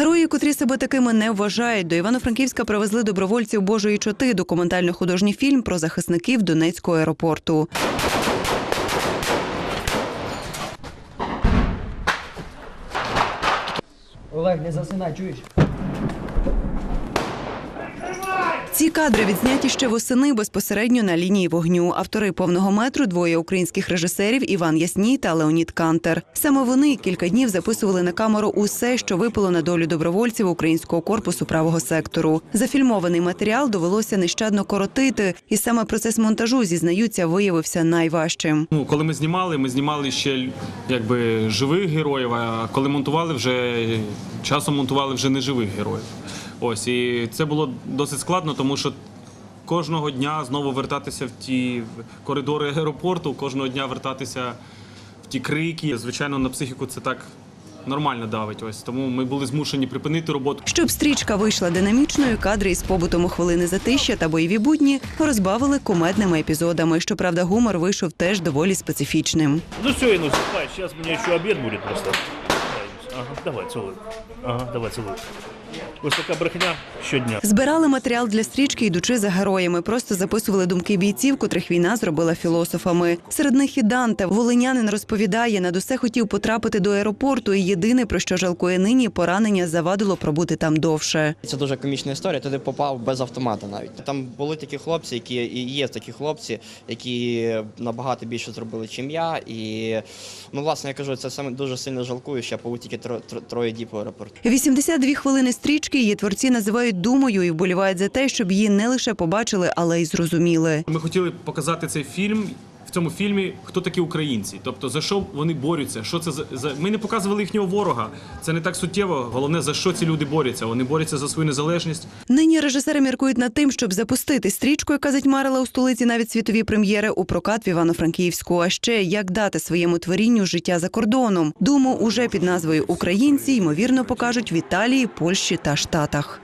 Герої, котрі себе такими не вважають, до Івано-Франківська привезли добровольців Божої чоти документально-художній фільм про захисників Донецького аеропорту. Олег, не засинай, чуєш? Ці кадри відзняті ще восени безпосередньо на лінії вогню. Автори повного метру двоє українських режисерів Іван Ясній та Леонід Кантер. Саме вони кілька днів записували на камеру усе, що випало на долю добровольців українського корпусу правого сектору. Зафільмований матеріал довелося нещадно коротити, і саме процес монтажу зізнаються виявився найважчим. Ну, коли ми знімали, ми знімали ще якби живих героїв, а коли монтували, вже часом монтували вже неживих героїв. Ось і це було досить складно, тому що кожного дня знову вертатися в ті коридори аеропорту, кожного дня вертатися в ті крики. Звичайно, на психіку це так нормально давить. Ось тому ми були змушені припинити роботу. Щоб стрічка вийшла динамічною, кадри із побутом у хвилини затища та бойові будні розбавили кумедними епізодами. Щоправда, гумор вийшов теж доволі специфічним. Ну все, Инус, давай, сейчас у меня еще обед будет просто. Ага, давай, целуй. Ага, давай, целуй. Ось така брехня щодня. Збирали матеріал для стрічки, йдучи за героями. Просто записували думки бійців, котрих війна зробила філософами. Серед них і Данте. Волинянин розповідає, над усе хотів потрапити до аеропорту, і єдине, про що жалкує нині, поранення завадило пробути там довше. Це дуже комічна історія. Туди попав без автомата навіть. Там були такі хлопці, які і є такі хлопці, які набагато більше зробили, чим я. І ну, власне, я кажу, це саме дуже сильно жалкую, що я побув тільки тро- тро- троє діб в аеропорту. 82 хвилини стрічки її творці називають думою і вболівають за те, щоб її не лише побачили, але й зрозуміли. Ми хотіли показати цей фільм. В цьому фільмі хто такі українці, тобто за що вони борються, що це за, ми не показували їхнього ворога. Це не так суттєво. Головне за що ці люди борються. Вони борються за свою незалежність. Нині режисери міркують над тим, щоб запустити стрічку, яка затьмарила у столиці навіть світові прем'єри у прокат в Івано-Франківську. А ще як дати своєму творінню життя за кордоном. Думу уже під назвою Українці ймовірно покажуть в Італії, Польщі та Штатах.